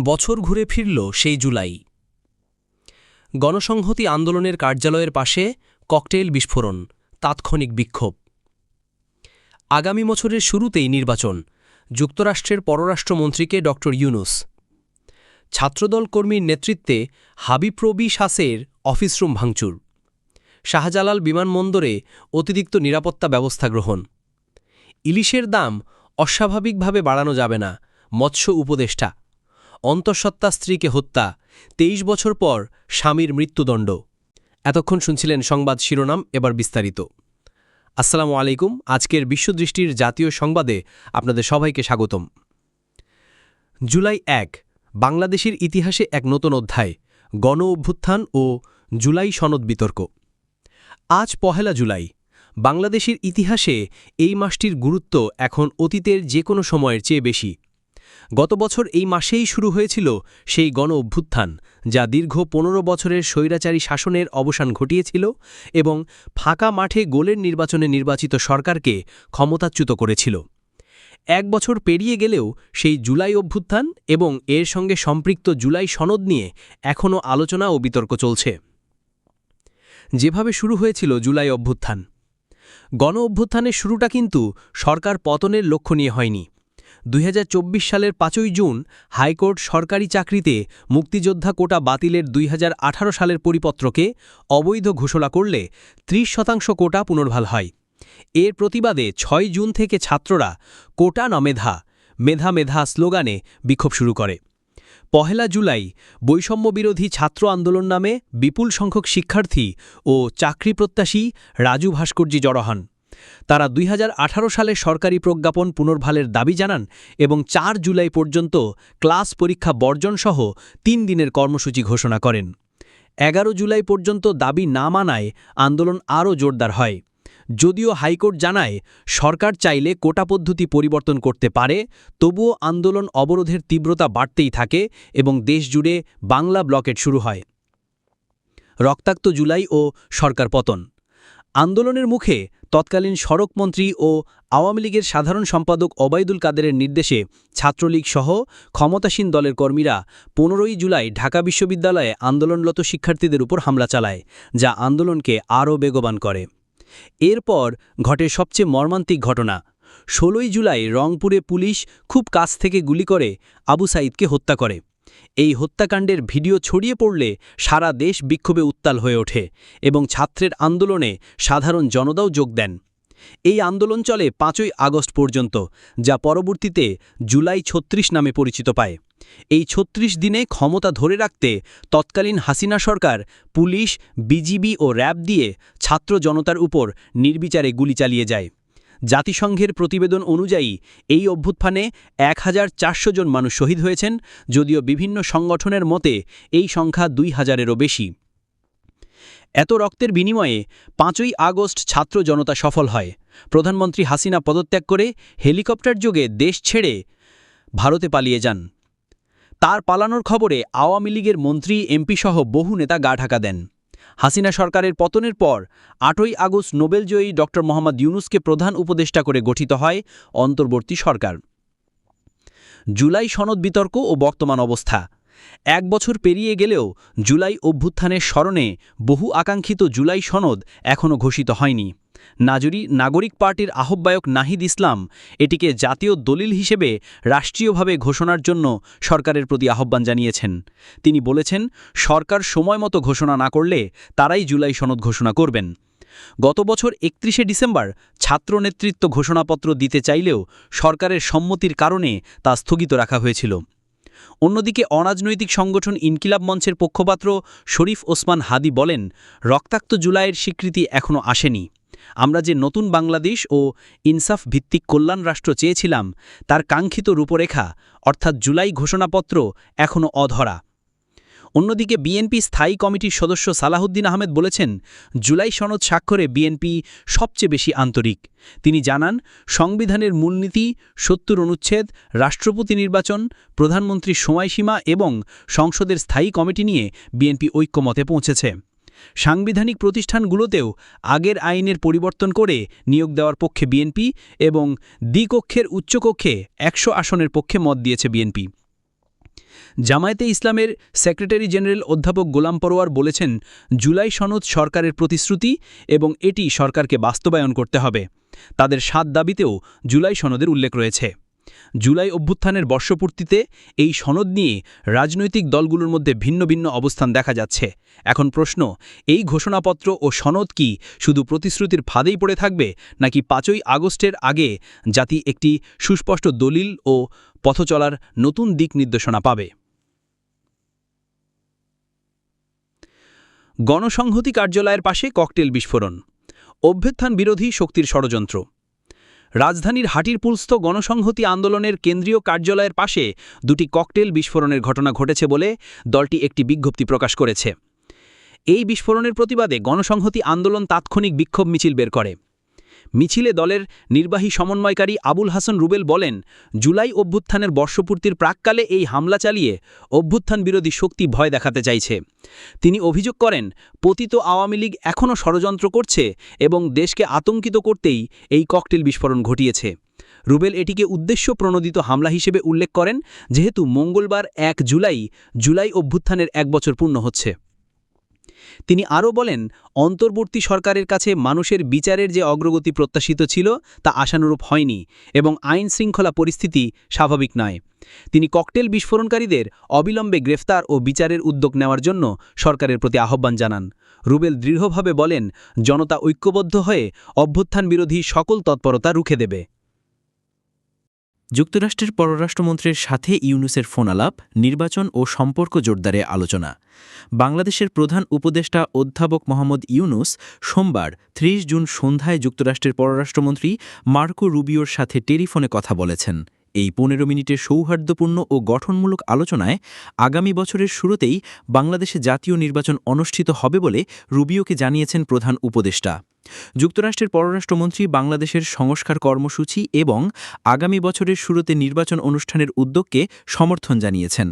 বছর ঘুরে ফিরল সেই জুলাই। গণসংহতি আন্দোলনের কার্যালয়ের পাশে ককটেল বিস্ফোরণ, তাৎক্ষণিক বিক্ষোভ। আগামী বছরের শুরুতেই নির্বাচন, যুক্তরাষ্ট্রের পররাষ্ট্রমন্ত্রীকে ড. ইউনুস। ছাত্রদল কর্মীর নেতৃত্বে হাবিপ্রবি শাসের অফিস রুম ভাঙচুর। শাহজালাল বিমানবন্দরে অতিরিক্ত নিরাপত্তা ব্যবস্থা গ্রহণ। ইলিশের দাম অস্বাভাবিকভাবে বাড়ানো যাবে না, মৎস্য উপদেষ্টা অন্তঃসত্ত্বা স্ত্রীকে হত্যা ২৩ বছর পর স্বামীর মৃত্যুদণ্ড। এতক্ষণ শুনছিলেন সংবাদ শিরোনাম, এবার বিস্তারিত। আসসালামু আলাইকুম, আজকের বিশ্বদৃষ্টির জাতীয় সংবাদে আপনাদের সবাইকে স্বাগতম। জুলাই এক, বাংলাদেশের ইতিহাসে এক নতুন অধ্যায়, গণ অভ্যুত্থান ও জুলাই সনদ বিতর্ক। আজ পহেলা জুলাই, বাংলাদেশের ইতিহাসে এই মাসটির গুরুত্ব এখন অতীতের যে কোনো সময়ের চেয়ে বেশি। গত বছর এই মাসেই শুরু হয়েছিল সেই গণ অভ্যুত্থান, যা দীর্ঘ পনেরো বছরের স্বৈরাচারী শাসনের অবসান ঘটিয়েছিল এবং ফাঁকা মাঠে গোলের নির্বাচনে নির্বাচিত সরকারকে ক্ষমতাচ্যুত করেছিল। এক বছর পেরিয়ে গেলেও সেই জুলাই অভ্যুত্থান এবং এর সঙ্গে সম্পৃক্ত জুলাই সনদ নিয়ে এখনও আলোচনা ও বিতর্ক চলছে। যেভাবে শুরু হয়েছিল জুলাই অভ্যুত্থান, গণ অভ্যুত্থানের শুরুটা কিন্তু সরকার পতনের লক্ষ্য নিয়ে হয়নি। দুই হাজার চব্বিশ সালের পাঁচই জুন হাইকোর্ট সরকারি চাকরিতে মুক্তিযোদ্ধা কোটা বাতিলের দুই হাজার আঠারো সালের পরিপত্রকে অবৈধ ঘোষণা করলে ৩০ শতাংশ কোটা পুনর্ভাল হয়। এর প্রতিবাদে ছয় জুন থেকে ছাত্ররা কোটা না মেধা মেধা মেধা স্লোগানে বিক্ষোভ শুরু করে। পহেলা জুলাই বৈষম্য বিরোধী ছাত্র আন্দোলন নামে বিপুল সংখ্যক শিক্ষার্থী ও চাকরি প্রত্যাশী রাজু ভাস্কর্যী জড়ো হন। তারা দুই হাজার আঠারো সালে সরকারি প্রজ্ঞাপন পুনর্ভালের দাবি জানান এবং চার জুলাই পর্যন্ত ক্লাস পরীক্ষা বর্জনসহ তিন দিনের কর্মসূচি ঘোষণা করেন। এগারো জুলাই পর্যন্ত দাবি না মানায় আন্দোলন আরও জোরদার হয়। যদিও হাইকোর্ট জানায়, সরকার চাইলে কোটা পদ্ধতি পরিবর্তন করতে পারে, তবুও আন্দোলন অবরোধের তীব্রতা বাড়তেই থাকে এবং দেশজুড়ে বাংলা ব্লকেট শুরু হয়। রক্তাক্ত জুলাই ও সরকার পতন। আন্দোলনের মুখে তৎকালীন সড়কমন্ত্রী ও আওয়ামী লীগের সাধারণ সম্পাদক অবায়দুল কাদেরের নির্দেশে ছাত্রলীগ সহ ক্ষমতাসীন দলের কর্মীরা পনেরোই জুলাই ঢাকা বিশ্ববিদ্যালয়ে আন্দোলনরত শিক্ষার্থীদের উপর হামলা চালায়, যা আন্দোলনকে আরও বেগবান করে। এরপর ঘটে সবচেয়ে মর্মান্তিক ঘটনা। ষোলোই জুলাই রংপুরে পুলিশ খুব কাছ থেকে গুলি করে আবু সাইদকে হত্যা করে। এই হত্যাকাণ্ডের ভিডিও ছড়িয়ে পড়লে সারা দেশ বিক্ষোভে উত্তাল হয়ে ওঠে এবং ছাত্রের আন্দোলনে সাধারণ জনতাও যোগ দেন। এই আন্দোলন চলে পাঁচই আগস্ট পর্যন্ত, যা পরবর্তীতে জুলাই ছত্রিশ নামে পরিচিত পায়। এই ছত্রিশ দিনে ক্ষমতা ধরে রাখতে তৎকালীন হাসিনা সরকার পুলিশ, বিজিবি ও র্যাব দিয়ে ছাত্র জনতার উপর নির্বিচারে গুলি চালিয়ে যায়। জাতিসংঘের প্রতিবেদন অনুযায়ী, এই অভ্যুত্থানে এক হাজার চারশো জন মানুষ শহীদ হয়েছেন, যদিও বিভিন্ন সংগঠনের মতে এই সংখ্যা দুই হাজারেরও বেশি। এত রক্তের বিনিময়ে পাঁচই আগস্ট ছাত্র জনতা সফল হয়। প্রধানমন্ত্রী হাসিনা পদত্যাগ করে হেলিকপ্টার যোগে দেশ ছেড়ে ভারতে পালিয়ে যান। তার পালানোর খবরে আওয়ামী লীগের মন্ত্রী, এমপি সহ বহু নেতা গা ঢাকা দেন। হাসিনা সরকারের পতনের পর আটই আগস্ট নোবেলজয়ী ড. মোহাম্মদ ইউনুসকে প্রধান উপদেষ্টা করে গঠিত হয় অন্তর্বর্তী সরকার। জুলাই সনদ বিতর্ক ও বর্তমান অবস্থা। এক বছর পেরিয়ে গেলেও জুলাই অভ্যুত্থানের স্মরণে বহু আকাঙ্ক্ষিত জুলাই সনদ এখনও ঘোষিত হয়নি। নাজুরি নাগরিক পার্টির আহ্বায়ক নাহিদ ইসলাম এটিকে জাতীয় দলিল হিসেবে রাষ্ট্রীয়ভাবে ঘোষণার জন্য সরকারের প্রতি আহ্বান জানিয়েছেন। তিনি বলেছেন, সরকার সময় মতো ঘোষণা না করলে তারাই জুলাই সনদ ঘোষণা করবেন। গত বছর একত্রিশে ডিসেম্বর ছাত্র নেতৃত্ব ঘোষণাপত্র দিতে চাইলেও সরকারের সম্মতির কারণে তা স্থগিত রাখা হয়েছিল। অন্যদিকে অরাজনৈতিক সংগঠন ইনকিলাব মঞ্চের পক্ষপাত্র শরীফ ওসমান হাদি বলেন, রক্তাক্ত জুলাইয়ের স্বীকৃতি এখনও আসেনি। আমরা যে নতুন বাংলাদেশ ও ইনসাফ ভিত্তিক কল্যাণ রাষ্ট্র চেয়েছিলাম, তার কাঙ্ক্ষিত রূপরেখা, অর্থাৎ জুলাই ঘোষণাপত্র এখনও অধরা। অন্যদিকে বিএনপি স্থায়ী কমিটির সদস্য সালাহুদ্দিন আহমেদ বলেছেন, জুলাই সনদ স্বাক্ষরে বিএনপি সবচেয়ে বেশি আন্তরিক। তিনি জানান, সংবিধানের মূলনীতি, সত্তর অনুচ্ছেদ, রাষ্ট্রপতি নির্বাচন, প্রধানমন্ত্রীর সময়সীমা এবং সংসদের স্থায়ী কমিটি নিয়ে বিএনপি ঐক্যমতে পৌঁছেছে। সাংবিধানিক প্রতিষ্ঠানগুলোতেও আগের আইনের পরিবর্তন করে নিয়োগ দেওয়ার পক্ষে বিএনপি এবং দ্বিকক্ষের উচ্চকক্ষে একশো আসনের পক্ষে মত দিয়েছে বিএনপি। জামায়াতে ইসলামের সেক্রেটারি জেনারেল অধ্যাপক গোলাম পরোয়ার বলেছেন, জুলাই সনদ সরকারের প্রতিশ্রুতি এবং এটি সরকারকে বাস্তবায়ন করতে হবে। তাদের সাত দাবিতেও জুলাই সনদের উল্লেখ রয়েছে। জুলাই অভ্যুত্থানের বর্ষপূর্তিতে এই সনদ নিয়ে রাজনৈতিক দলগুলোর মধ্যে ভিন্ন ভিন্ন অবস্থান দেখা যাচ্ছে। এখন প্রশ্ন, এই ঘোষণাপত্র ও সনদ কি শুধু প্রতিশ্রুতির ফাঁদেই পড়ে থাকবে, নাকি পাঁচই আগস্টের আগে জাতি একটি সুস্পষ্ট দলিল ও পথচলার নতুন দিক নির্দেশনা পাবে? গণসংহতি কার্যালয়ের পাশে ককটেল বিস্ফোরণ। অভ্যুত্থান বিরোধী শক্তির ষড়যন্ত্র। রাজধানীর হাটিরপুলস্থ গণসংহতি আন্দোলনের কেন্দ্রীয় কার্যালয়ের পাশে দুটি ককটেল বিস্ফোরণের ঘটনা ঘটেছে বলে দলটি একটি বিজ্ঞপ্তি প্রকাশ করেছে। এই বিস্ফোরণের প্রতিবাদে গণসংহতি আন্দোলন তাৎক্ষণিক বিক্ষোভ মিছিল বের করে। মিছিলে দলের নির্বাহী সমন্বয়কারী আবুল হাসান রুবেল বলেন, জুলাই অভ্যুত্থানের বর্ষপূর্তির প্রাককালে এই হামলা চালিয়ে অভ্যুত্থান বিরোধী শক্তি ভয় দেখাতে চাইছে। তিনি অভিযোগ করেন, পতিত আওয়ামী লীগ এখনও ষড়যন্ত্র করছে এবং দেশকে আতঙ্কিত করতেই এই ককটেল বিস্ফোরণ ঘটিয়েছে। রুবেল এটিকে উদ্দেশ্য প্রণোদিত হামলা হিসেবে উল্লেখ করেন, যেহেতু মঙ্গলবার এক জুলাই জুলাই অভ্যুত্থানের এক বছর পূর্ণ হচ্ছে। তিনি আরও বলেন, অন্তর্বর্তী সরকারের কাছে মানুষের বিচারের যে অগ্রগতি প্রত্যাশিত ছিল তা আশানুরূপ হয়নি এবং আইন শৃঙ্খলা পরিস্থিতি স্বাভাবিক নয়। তিনি ককটেল বিস্ফোরণকারীদের অবিলম্বে গ্রেফতার ও বিচারের উদ্যোগ নেওয়ার জন্য সরকারের প্রতি আহ্বান জানান। রুবেল দৃঢ়ভাবে বলেন, জনতা ঐক্যবদ্ধ হয়ে অভ্যুত্থান বিরোধী সকল তৎপরতা রুখে দেবে। যুক্তরাষ্ট্রের পররাষ্ট্রমন্ত্রীর সাথে ইউনুসের ফোন আলাপ নির্বাচন ও সম্পর্ক জোরদারে আলোচনা। বাংলাদেশের প্রধান উপদেষ্টা অধ্যাপক মোহাম্মদ ইউনুস সোমবার ৩০ জুন সন্ধ্যায় যুক্তরাষ্ট্রের পররাষ্ট্রমন্ত্রী মার্কো রুবিওর সাথে টেলিফোনে কথা বলেছেন। এই পনেরো মিনিটের সৌহার্দ্যপূর্ণ ও গঠনমূলক আলোচনায় আগামী বছরের শুরুতেই বাংলাদেশে জাতীয় নির্বাচন অনুষ্ঠিত হবে বলে রুবিওকে জানিয়েছেন প্রধান উপদেষ্টা। যুক্তরাষ্ট্রের পররাষ্ট্রমন্ত্রী, বাংলাদেশের সংস্কার কর্মসূচি এবং আগামী বছরের শুরুতে নির্বাচন অনুষ্ঠানের উদ্যোগকে সমর্থন জানিয়েছেন।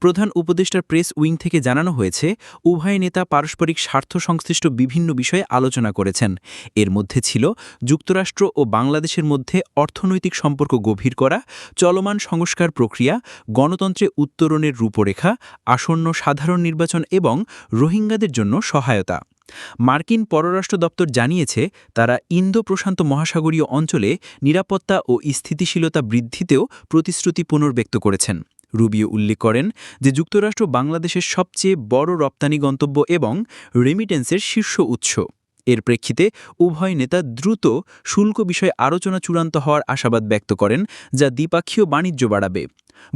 প্রধান উপদেষ্টার প্রেস উইং থেকে জানানো হয়েছে, উভয় নেতা পারস্পরিক স্বার্থ সংশ্লিষ্ট বিভিন্ন বিষয়ে আলোচনা করেছেন। এর মধ্যে ছিল যুক্তরাষ্ট্র ও বাংলাদেশের মধ্যে অর্থনৈতিক সম্পর্ক গভীর করা, চলমান সংস্কার প্রক্রিয়া, গণতন্ত্রে উত্তরণের রূপরেখা, আসন্ন সাধারণ নির্বাচন এবং রোহিঙ্গাদের জন্য সহায়তা। মার্কিন পররাষ্ট্র দপ্তর জানিয়েছে, তারা ইন্দো প্রশান্ত মহাসাগরীয় অঞ্চলে নিরাপত্তা ও স্থিতিশীলতা বৃদ্ধিতেও প্রতিশ্রুতি পুনর্ব্যক্ত করেছেন। রুবিও উল্লেখ করেন যে যুক্তরাষ্ট্র বাংলাদেশের সবচেয়ে বড় রপ্তানি গন্তব্য এবং রেমিটেন্সের শীর্ষ উৎস। এর প্রেক্ষিতে উভয় নেতা দ্রুত শুল্ক বিষয়ে আলোচনা চূড়ান্ত হওয়ার আশাবাদ ব্যক্ত করেন, যা দ্বিপাক্ষীয় বাণিজ্য বাড়াবে।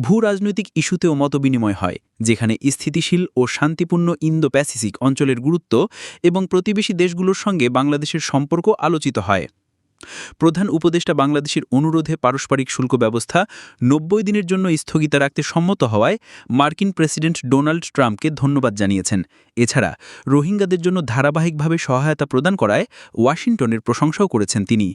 ভূ রাজনৈতিক ইস্যুতেও মতবিনিময় হয়, যেখানে স্থিতিশীল ও শান্তিপূর্ণ ইন্দো প্যাসিফিক অঞ্চলের গুরুত্ব এবং প্রতিবেশী দেশগুলোর সঙ্গে বাংলাদেশের সম্পর্ক আলোচিত হয়। প্রধান উপদেষ্টা বাংলাদেশের অনুরোধে পারস্পরিক শুল্ক ব্যবস্থা নব্বই দিনের জন্য স্থগিতা রাখতে সম্মত হওয়ায় মার্কিন প্রেসিডেন্ট ডোনাল্ড ট্রাম্পকে ধন্যবাদ জানিয়েছেন। এছাড়া রোহিঙ্গাদের জন্য ধারাবাহিকভাবে সহায়তা প্রদান করায় ওয়াশিংটনের প্রশংসাও করেছেন তিনি।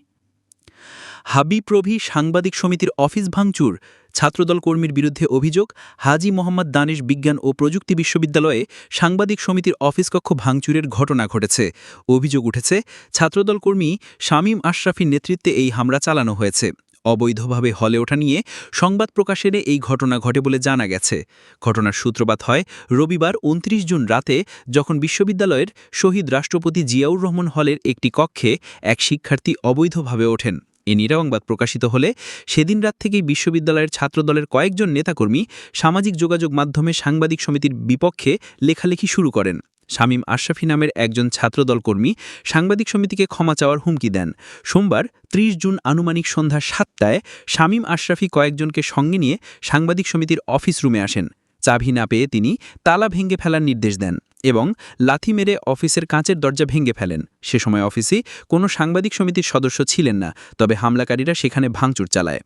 হাবিপ্রভি সাংবাদিক সমিতির অফিস ভাঙচুর ছাত্রদল কর্মীর বিরুদ্ধে অভিযোগ, হাজি মোহাম্মদ দানেশ বিজ্ঞান ও প্রযুক্তি বিশ্ববিদ্যালয়ে সাংবাদিক সমিতির অফিস কক্ষ ভাঙচুরের ঘটনা ঘটেছে। অভিযোগ উঠেছে, ছাত্রদল কর্মী শামীম আশরাফির নেতৃত্বে এই হামলা চালানো হয়েছে। অবৈধভাবে হলে ওঠা নিয়ে সংবাদ প্রকাশের এই ঘটনা ঘটে বলে জানা গেছে। ঘটনার সূত্রপাত হয় রবিবার উনত্রিশ জুন রাতে, যখন বিশ্ববিদ্যালয়ের শহীদ রাষ্ট্রপতি জিয়াউর রহমান হলের একটি কক্ষে এক শিক্ষার্থী অবৈধভাবে ওঠেন। এ নিরাংবাদ প্রকাশিত হলে সেদিন রাত থেকেই বিশ্ববিদ্যালয়ের ছাত্রদলের কয়েকজন নেতাকর্মী সামাজিক যোগাযোগ মাধ্যমে সাংবাদিক সমিতির বিপক্ষে লেখালেখি শুরু করেন। শামীম আশরাফি নামের একজন ছাত্রদল কর্মী সাংবাদিক সমিতিকে ক্ষমা চাওয়ার হুমকি দেন। সোমবার ৩০ জুন আনুমানিক সন্ধ্যা সাতটায় শামীম আশরাফি কয়েকজনকে সঙ্গে নিয়ে সাংবাদিক সমিতির অফিস রুমে আসেন। চাবি না পেয়ে তিনি তালা ভেঙে ফেলার নির্দেশ দেন। এবং লাথি মেরে অফিসের কাঁচের দরজা ভেঙে ফেলেন। সে সময় অফিসে কোনো সাংবাদিক সমিতির সদস্য ছিলেন না, তবে হামলাকারীরা সেখানে ভাঙচুর চালায়।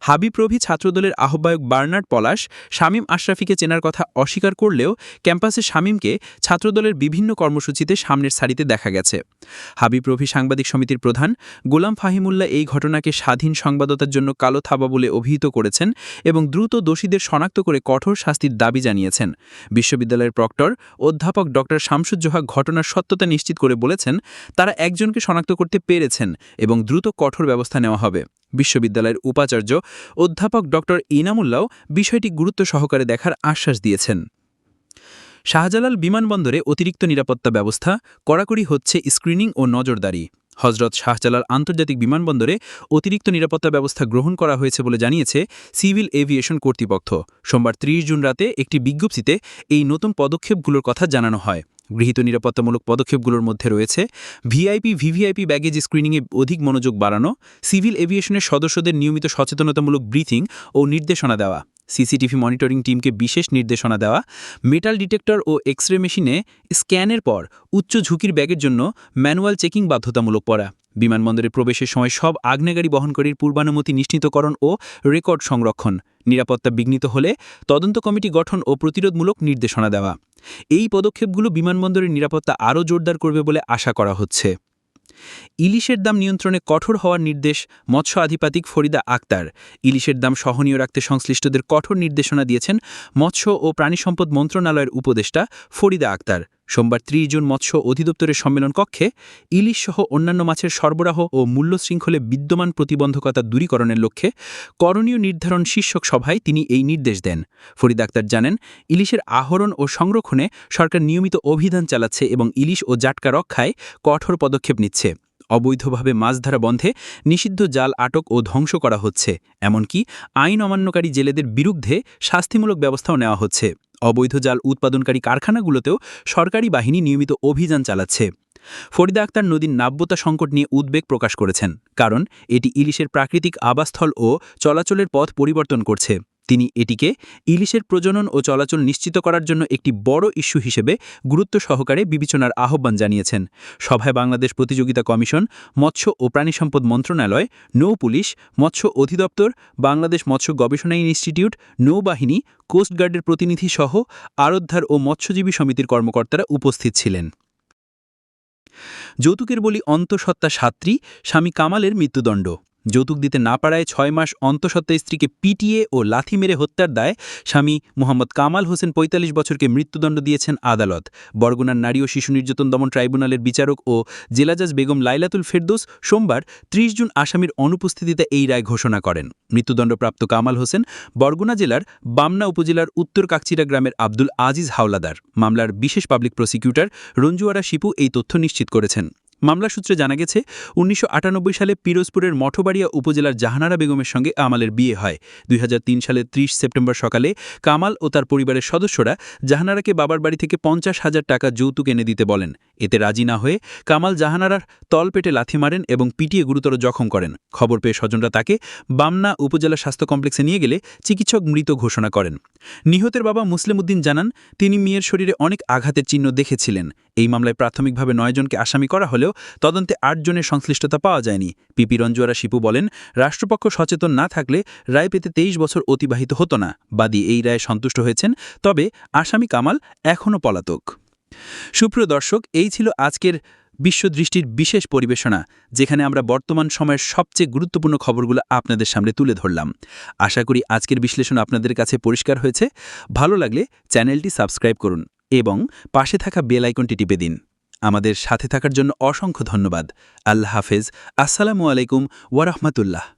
হাবিপ্রভি ছাত্রদলের আহ্বায়ক বার্নার্ড পলাশ শামীম আশরাফিকে চেনার কথা অস্বীকার করলেও ক্যাম্পাসে শামীমকে ছাত্রদলের বিভিন্ন কর্মসূচিতে সামনের সারিতে দেখা গেছে। হাবিপ্রভি সাংবাদিক সমিতির প্রধান গোলাম ফাহিমুল্লাহ এই ঘটনাকে স্বাধীন সংবাদতার জন্য কালো থাবা বলে অভিহিত করেছেন এবং দ্রুত দোষীদের শনাক্ত করে কঠোর শাস্তির দাবি জানিয়েছেন। বিশ্ববিদ্যালয়ের প্রক্টর, অধ্যাপক ড. শামসুজ্জোহা ঘটনার সত্যতা নিশ্চিত করে বলেছেন, তারা একজনকে শনাক্ত করতে পেরেছেন এবং দ্রুত কঠোর ব্যবস্থা নেওয়া হবে। বিশ্ববিদ্যালয়ের উপাচার্য অধ্যাপক ড. ইনামুল্লাও বিষয়টি গুরুত্ব সহকারে দেখার আশ্বাস দিয়েছেন। শাহজালাল বিমানবন্দরে অতিরিক্ত নিরাপত্তা ব্যবস্থা, কড়াকড়ি হচ্ছে স্ক্রিনিং ও নজরদারি। হজরত শাহজালাল আন্তর্জাতিক বিমানবন্দরে অতিরিক্ত নিরাপত্তা ব্যবস্থা গ্রহণ করা হয়েছে বলে জানিয়েছে সিভিল এভিয়েশন কর্তৃপক্ষ। সোমবার ৩০ জুন রাতে একটি বিজ্ঞপ্তিতে এই নতুন পদক্ষেপগুলোর কথা জানানো হয়। গৃহীত নিরাপত্তামূলক পদক্ষেপগুলোর মধ্যে রয়েছে ভিআইপি, ভিভিআইপি ব্যাগেজ স্ক্রিনিংয়ে অধিক মনোযোগ বাড়ানো, সিভিল এভিয়েশনের সদস্যদের নিয়মিত সচেতনতামূলক ব্রিথিং ও নির্দেশনা দেওয়া। সিসিটিভি মনিটরিং টিমকে বিশেষ নির্দেশনা দেওয়া, মেটাল ডিটেক্টর ও এক্স রে মেশিনে স্ক্যানের পর উচ্চ ঝুঁকির ব্যাগের জন্য ম্যানুয়াল চেকিং বাধ্যতামূলক করা বিমানবন্দরে প্রবেশের সময় সব আগ্নেয়গাড়ি বহনকারীর পূর্বানুমতি নিশ্চিতকরণ ও রেকর্ড সংরক্ষণ। নিরাপত্তা বিঘ্নিত হলে তদন্ত কমিটি গঠন ও প্রতিরোধমূলক নির্দেশনা দেওয়া। এই পদক্ষেপগুলো বিমানবন্দরের নিরাপত্তা আরও জোরদার করবে বলে আশা করা হচ্ছে। ইলিশের দাম নিয়ন্ত্রণে কঠোর হওয়ার নির্দেশ মৎস্য আধিপাতিক ফরিদা আক্তার। ইলিশের দাম সহনীয় রাখতে সংশ্লিষ্টদের কঠোর নির্দেশনা দিয়েছেন মৎস্য ও প্রাণী সম্পদ মন্ত্রণালয়ের উপদেষ্টা ফরিদা আক্তার। সোমবার ত্রিশ জুন মৎস্য অধিদপ্তরের সম্মেলন কক্ষে ইলিশ সহ অন্যান্য মাছের সরবরাহ ও মূল্য শৃঙ্খলে বিদ্যমান প্রতিবন্ধকতা দূরীকরণের লক্ষ্যে করণীয় নির্ধারণ শীর্ষক সভায় তিনি এই নির্দেশ দেন। ফরিদ আক্তার জানেন, ইলিশের আহরণ ও সংরক্ষণে সরকার নিয়মিত অভিযান চালাচ্ছে এবং ইলিশ ও জাটকা রক্ষায় কঠোর পদক্ষেপ নিচ্ছে। অবৈধভাবে মাছ ধরা বন্ধে নিষিদ্ধ জাল আটক ও ধ্বংস করা হচ্ছে। এমনকি আইন অমান্যকারী জেলেদের বিরুদ্ধে শাস্তিমূলক ব্যবস্থাও নেওয়া হচ্ছে। অবৈধ জাল উৎপাদনকারী কারখানাগুলোতেও সরকারি বাহিনী নিয়মিত অভিযান চালাচ্ছে। ফরিদা আক্তার নদীর নাব্যতা সংকট নিয়ে উদ্বেগ প্রকাশ করেছেন, কারণ এটি ইলিশের প্রাকৃতিক আবাসস্থল ও চলাচলের পথ পরিবর্তন করছে। তিনি এটিকে ইলিশের প্রজনন ও চলাচল নিশ্চিত করার জন্য একটি বড় ইস্যু হিসেবে গুরুত্ব সহকারে বিবেচনার আহ্বান জানিয়েছেন। সভায় বাংলাদেশ প্রতিযোগিতা কমিশন, মৎস্য ও প্রাণী সম্পদ মন্ত্রণালয়, নৌ পুলিশ, মৎস্য অধিদপ্তর, বাংলাদেশ মৎস্য গবেষণা ইনস্টিটিউট, নৌবাহিনী কোস্টগার্ডের প্রতিনিধি সহ আরোদ্ধার ও মৎস্যজীবী সমিতির কর্মকর্তারা উপস্থিত ছিলেন। যৌতুকের বলি অন্তঃসত্ত্বা সাত্রী, স্বামী কামালের মৃত্যুদণ্ড। যৌতুক দিতে না পারায় ছয় মাস অন্তঃসত্ত্বা স্ত্রীকে পিটিয়ে ও লাথি মেরে হত্যার দায় স্বামী মোহাম্মদ কামাল হোসেন ৪৫ বছরকে মৃত্যুদণ্ড দিয়েছেন আদালত। বরগুনার নারী ও শিশু নির্যাতন দমন ট্রাইব্যুনালের বিচারক ও জেলাজাজ বেগম লাইলাতুল ফেরদোস সোমবার ৩০ জুন আসামির অনুপস্থিতিতে এই রায় ঘোষণা করেন। মৃত্যুদণ্ডপ্রাপ্ত কামাল হোসেন বরগুনা জেলার বামনা উপজেলার উত্তর কাকচিরা গ্রামের আব্দুল আজিজ হাওলাদার। মামলার বিশেষ পাবলিক প্রসিকিউটর রঞ্জুয়ারা শিপু এই তথ্য নিশ্চিত করেছেন। মামলা সূত্রে জানা গেছে, উনিশশো আটানব্বই সালে পিরোজপুরের মঠবাড়িয়া উপজেলার জাহানারা বেগমের সঙ্গে কামালের বিয়ে হয়। দুই সালের ৩০ সেপ্টেম্বর সকালে কামাল ও তার পরিবারের সদস্যরা জাহানারাকে বাবার বাড়ি থেকে পঞ্চাশ হাজার টাকা যৌতুক এনে দিতে বলেন। এতে রাজি না হয়ে কামাল জাহানারার তলপেটে লাথি মারেন এবং পিটিয়ে গুরুতর জখম করেন। খবর পেয়ে স্বজনরা তাকে বামনা উপজেলা স্বাস্থ্য কমপ্লেক্সে নিয়ে গেলে চিকিৎসক মৃত ঘোষণা করেন। নিহতের বাবা মুসলিম উদ্দিন জানান, তিনি মেয়ের শরীরে অনেক আঘাতের চিহ্ন দেখেছিলেন। এই মামলায় প্রাথমিকভাবে নয়জনকে আসামি করা হলেও তদন্তে আটজনের সংশ্লিষ্টতা পাওয়া যায়নি। পিপি রঞ্জুয়ারা শিপু বলেন, রাষ্ট্রপক্ষ সচেতন না থাকলে রায় পেতে তেইশ বছর অতিবাহিত হতো না। বাদী এই রায়ে সন্তুষ্ট হয়েছেন, তবে আসামি কামাল এখনও পলাতক। সুপ্রিয় দর্শক, এই ছিল আজকের বিশ্বদৃষ্টির বিশেষ পরিবেশনা, যেখানে আমরা বর্তমান সময়ের সবচেয়ে গুরুত্বপূর্ণ খবরগুলো আপনাদের সামনে তুলে ধরলাম। আশা করি আজকের বিশ্লেষণ আপনাদের কাছে পরিষ্কার হয়েছে। ভালো লাগলে চ্যানেলটি সাবস্ক্রাইব করুন। এবং পাশে থাকা বেল আইকনটি টিপে দিন। আমাদের সাথে থাকার জন্য অসংখ্য ধন্যবাদ। আল্লাহ হাফেজ। আসসালামু আলাইকুম ওয়ারহমতুল্লাহ